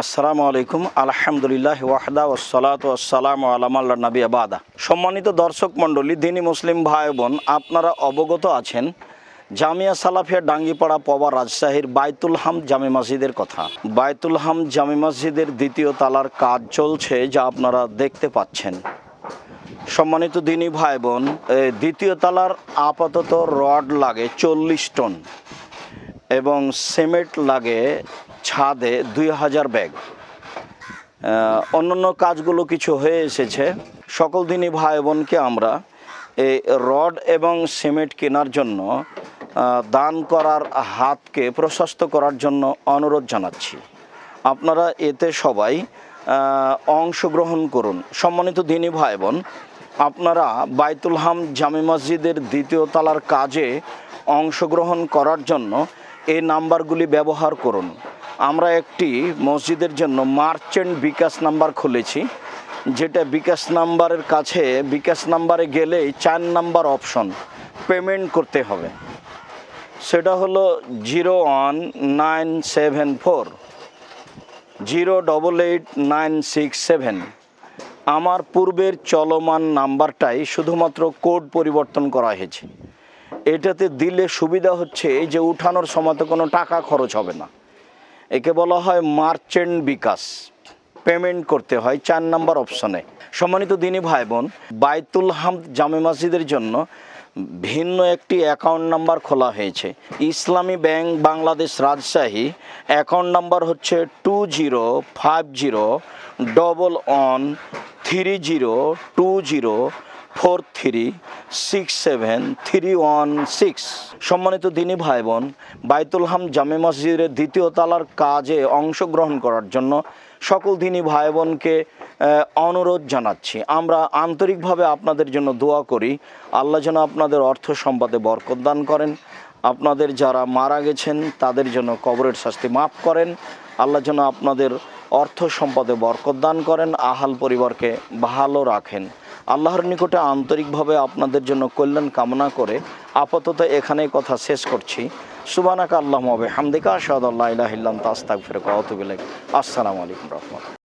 আসসালামু আলাইকুম, আলহামদুলিল্লাহ ওয়াহদা ওসালাত ওসালাম আলামাল্লা নবী আবাদা সম্মানিত দর্শক মণ্ডলী, দিনী মুসলিম ভাই বোন আপনারা অবগত আছেন, জামিয়া সালাফিয়া ডাঙ্গিপাড়া পবা রাজশাহীর বাইতুল হাম জামি মসজিদের কথা। বাইতুল হাম জামি মসজিদের দ্বিতীয় তালার কাজ চলছে যা আপনারা দেখতে পাচ্ছেন। সম্মানিত দিনী ভাই বোন দ্বিতীয় তালার আপাতত রড লাগে চল্লিশ টন এবং সিমেন্ট লাগে ছাদে দুই হাজার ব্যাগ। অন্যান্য কাজগুলো কিছু হয়ে এসেছে। সকল দিনই ভাই বোনকে আমরা এই রড এবং সিমেন্ট কেনার জন্য দান করার হাতকে প্রশস্ত করার জন্য অনুরোধ জানাচ্ছি। আপনারা এতে সবাই অংশগ্রহণ করুন। সম্মানিত দিনী ভাই বোন আপনারা বাইতুল হাম জামি মসজিদের দ্বিতীয় তালার কাজে অংশগ্রহণ করার জন্য এই নাম্বারগুলি ব্যবহার করুন। আমরা একটি মসজিদের জন্য মার্চেন্ট বিকাশ নাম্বার খুলেছি, যেটা বিকাশ নাম্বারের কাছে, বিকাশ নাম্বারে গেলেই চার নাম্বার অপশন পেমেন্ট করতে হবে। সেটা হলো zero one nine seven four, zero double eight nine six seven. আমার পূর্বের চলমান নাম্বারটাই শুধুমাত্র কোড পরিবর্তন করা হয়েছে। এটাতে দিলে সুবিধা হচ্ছে যে উঠানোর সময় তো কোনো টাকা খরচ হবে না। একে বলা হয় মার্চেন্ট বিকাশ। পেমেন্ট করতে হয় চার নাম্বার অপশনে। সম্মানিত দিনী ভাই বোন বাইতুল হাম জামে মসজিদের জন্য ভিন্ন একটি অ্যাকাউন্ট নাম্বার খোলা হয়েছে। Islami bank Bangladesh Rajshahi, account number হচ্ছে two zero five zero double one three zero two zero four three six seven three one six. সম্মানিত দিনী ভাই বোন বাইতুল হাম জামে মসজিদের দ্বিতীয় তালার কাজে অংশগ্রহণ করার জন্য সকল দিনী ভাই বোনকে অনুরোধ জানাচ্ছি। আমরা আন্তরিকভাবে আপনাদের জন্য দোয়া করি। আল্লাহ যেন আপনাদের অর্থ সম্পদে বরকত দান করেন। আপনাদের যারা মারা গেছেন, তাদের জন্য কবরের শাস্তি মাফ করেন। আল্লাহ যেন আপনাদের অর্থ সম্পদে বরকত দান করেন। আহাল পরিবারকে ভালো রাখেন। আল্লাহর নিকটে আন্তরিকভাবে আপনাদের জন্য কল্যাণ কামনা করে আপাতত এখানেই কথা শেষ করছি। সুবানাক আল্লাহ হবে হামদিকা আসাদ আল্লাহ ইহিল্লাম তাস্তাক ফেরক আসসালামু আলাইকুম রহমত